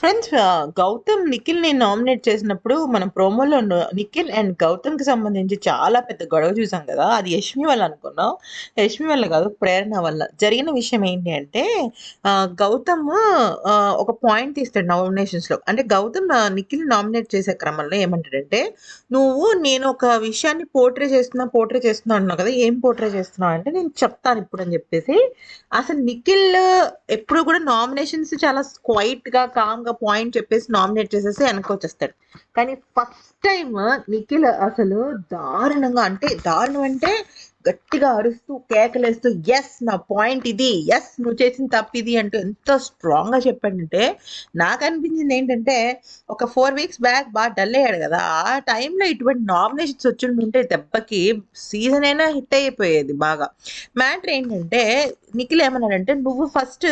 Friends uh, Gautam నిఖిల్‌ని nominate చేసినప్పుడు మనం ప్రోమోలో నిఖిల్ అండ్ గౌతమ్‌కి సంబంధించి చాలా పెద్ద గొడవ చూసాం కదా! అది యష్మి వల్ల అనుకున్నాం. యష్మి వల్ల కాదు ప్రేరణ వల్ల. జరిగిన విషయం ఏంటి అంటే గౌతమ్ ఒక పాయింట్ తీస్తాడు నామినేషన్స్‌లో. అంటే గౌతమ్ నిఖిల్ నామినేట్ చేసే క్రమంలో ఏమంటాడంటే, "నువ్వు నేను ఒక విషయాన్ని పోర్ట్రే చేస్తున్నా, పోర్ట్రే చేస్తున్నా అంటున్నావు కదా! ఏం పోర్ట్రే చేస్తున్నావు?" అంటే నేను చెప్తాను ఇప్పుడు అని చెప్పేసి అసలు నిఖిల్ ఎప్పుడు కూడా నామినేషన్స్ చాలా క్వైట్‌గా, కామ్‌గా పాయింట్ చెప్పేసి నామినేట్ చేసేసి వెనక్కొచ్చేస్తాడు. కానీ ఫస్ట్ టైం నిఖిల్ అసలు దారుణంగా అంటే దారుణం అంటే గట్టిగా అరుస్తూ, కేకలేస్తూ ఎస్ నా పాయింట్ ఇది. ఎస్ నువ్వు చేసిన తప్పు ఇది అంటూ ఎంత స్ట్రాంగ్‌గా చెప్పాడంటే నాకనిపించింది ఏంటంటే ఒక ఫోర్ వీక్స్ బ్యాక్ బాగా డల్ అయ్యాడు కదా! ఆ టైంలో ఇటువంటి నామినేషన్స్ వచ్చుండుంటే దెబ్బకి సీజన్ అయినా హిట్ అయిపోయేది బాగా. మ్యాటర్ ఏంటంటే నిఖిల్ ఏమన్నాడంటే, "నువ్వు ఫస్ట్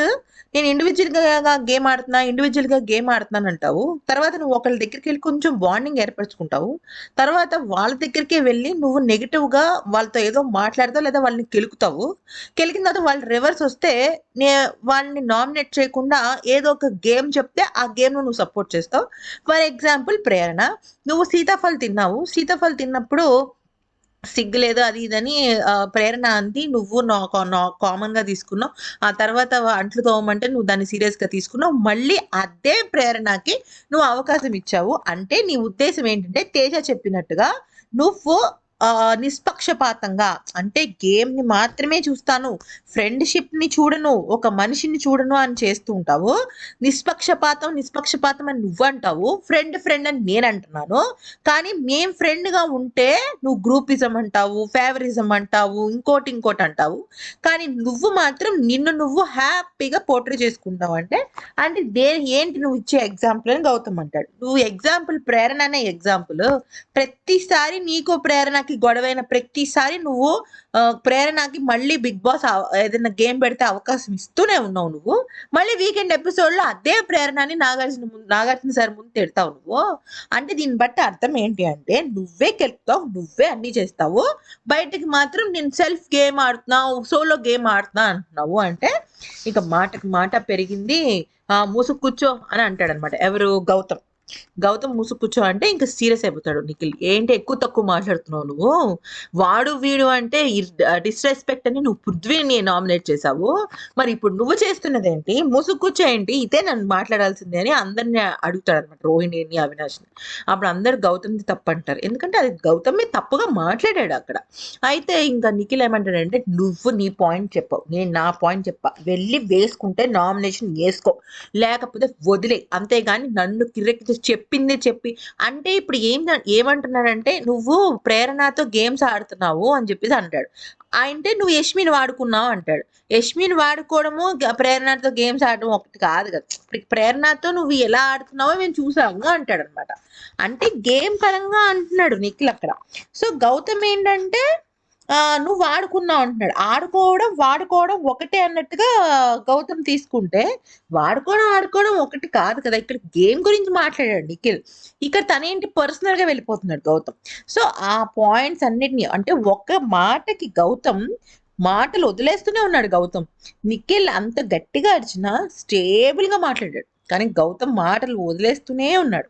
నేను ఇండివిజువల్గా గేమ్ ఆడుతున్నా, ఇండివిజువల్గా గేమ్ ఆడుతున్నాను అంటావు. తర్వాత నువ్వు ఒకళ్ళ దగ్గరికెళ్ళి కొంచెం బాండింగ్ ఏర్పరచుకుంటావు. తర్వాత వాళ్ళ దగ్గరికే వెళ్ళి నువ్వు నెగిటివ్గా వాళ్ళతో ఏదో మాట్లాడతావు లేదా వాళ్ళని కెలుకుతావు. కెలికిన తర్వాత వాళ్ళు రివర్స్ వస్తే నే వాళ్ళని నామినేట్ చేయకుండా ఏదో ఒక గేమ్ చెప్తే ఆ గేమ్‌ను నువ్వు సపోర్ట్ చేస్తావు. For example Prerana. నువ్వు సీతాఫలం తిన్నావు. సీతాఫలం తిన్నప్పుడు సిగ్గు లేదు అది ఇదని ప్రేరణ అంది. నువ్వు నా కామన్‌గా తీసుకున్నావు. ఆ తర్వాత అంట్లు తోమంటే నువ్వు దాన్ని సీరియస్‌గా తీసుకున్నావు. మళ్ళీ అదే ప్రేరణకి నువ్వు అవకాశం ఇచ్చావు. అంటే నీ ఉద్దేశం ఏంటంటే తేజ చెప్పినట్టుగా నువ్వు నిష్పక్షపాతంగా అంటే గేమ్‌ని మాత్రమే చూస్తాను. ఫ్రెండ్‌షిప్‌ని చూడను. ఒక మనిషిని చూడను అని చేస్తూ ఉంటావు. నిష్పక్షపాతం, నిష్పక్షపాతం అని నువ్వంటావు. ఫ్రెండ్, ఫ్రెండ్ అని నేను అంటున్నాను కానీ మేం ఫ్రెండ్‌గా ఉంటే నువ్వు గ్రూపిజం అంటావు, ఫేవరిజం అంటావు, ఇంకోటి ఇంకోటి అంటావు. కానీ నువ్వు మాత్రం నిన్ను నువ్వు హ్యాపీగా పోర్ట్రే చేసుకుంటావు అంటే, అంటే దే ఏంటి నువ్వు ఇచ్చే ఎగ్జాంపుల్ అని గౌతమ్ అంటాడు. నువ్వు ఎగ్జాంపుల్ ప్రేరణ అనే ఎగ్జాంపుల్. ప్రతిసారి నీకు ప్రేరణకి గొడవైన ప్రతిసారి నువ్వు ప్రేరణకి మళ్ళీ బిగ్ బాస్ ఏదైనా గేమ్ పెడితే అవకాశం ఇస్తూనే ఉన్నావు నువ్వు. మళ్ళీ వీకెండ్ ఎపిసోడ్‌లో అదే ప్రేరణని నాగార్జున ముందు నాగార్జున సార్ ముందు తిడతావు నువ్వు. అంటే దీన్ని బట్టి అర్థం ఏంటి అంటే నువ్వే గెలుపుతావు. నువ్వే అన్నీ చేస్తావు. బయటకి మాత్రం నేను సెల్ఫ్ గేమ్ ఆడుతున్నావు, సోలో గేమ్ ఆడుతున్నా అంటున్నావు. అంటే ఇక మాటకి మాట పెరిగింది. ఆ మూసుకు కూర్చో అని అంటాడనమాట ఎవరు గౌతమ్. గౌతమ్ మూసుకు కూర్చో అంటే ఇంకా సీరియస్ అయిపోతాడు నిఖిల్. ఏంటి ఎక్కువ తక్కువ మాట్లాడుతున్నావు నువ్వు. వాడు వీడు అంటే డిస్‌రెస్పెక్ట్ అని నువ్వు పృథ్వీని నామినేట్ చేసావు. మరి ఇప్పుడు నువ్వు చేస్తున్నది ఏంటి కూర్చో ఏంటి? ఇదే నన్ను మాట్లాడాల్సిందే అని అందరిని అడుగుతాడు అనమాట రోహిణిని, అవినాష్‌ని. అప్పుడు అందరు గౌతమ్‌ది తప్పంటారు. ఎందుకంటే అది గౌతమ్ తప్పుగా మాట్లాడాడు అక్కడ. అయితే ఇంకా నిఖిల్ ఏమంటాడంటే నువ్వు నీ పాయింట్ చెప్పావు. నేను నా పాయింట్ చెప్పా. వెళ్ళి వేసుకుంటే నామినేషన్ వేసుకో లేకపోతే వదిలే అంతేగాని నన్ను కిర్రెక్కించి చెప్పింది చెప్పి అంటే ఇప్పుడు ఏం ఏమంటున్నాడంటే నువ్వు ప్రేరణతో గేమ్స్ ఆడుతున్నావు అని చెప్పేసి అంటాడు. అంటే నువ్వు యష్మిని వాడుకున్నావు అంటాడు. యష్మిని వాడుకోవడము గ ప్రేరణతో గేమ్స్ ఆడడం ఒకటి కాదు కదా! ఇప్పుడు ప్రేరణతో నువ్వు ఎలా ఆడుతున్నావో మేము చూసాము అంటాడన్నమాట. అంటే గేమ్ పరంగా అంటున్నాడు నిఖిల్ అక్కడ. సో గౌతమ్ ఏంటంటే నువ్వు వాడుకున్నావు అంటున్నాడు. ఆడుకోవడం, వాడుకోవడం ఒకటే అన్నట్టుగా గౌతమ్ తీసుకుంటే వాడుకోవడం, ఆడుకోవడం ఒకటి కాదు కదా! ఇక్కడ గేమ్ గురించి మాట్లాడాడు నిఖిల్. ఇక్కడ తనేంటి పర్సనల్‌గా వెళ్ళిపోతున్నాడు గౌతమ్. సో ఆ పాయింట్స్ అన్నిటిని అంటే ఒక్క మాటకి గౌతమ్ మాటలు వదిలేస్తూనే ఉన్నాడు గౌతమ్. నిఖిల్ అంత గట్టిగా అరిచినా స్టేబుల్‌గా మాట్లాడాడు. కానీ గౌతమ్ మాటలు వదిలేస్తూనే ఉన్నాడు.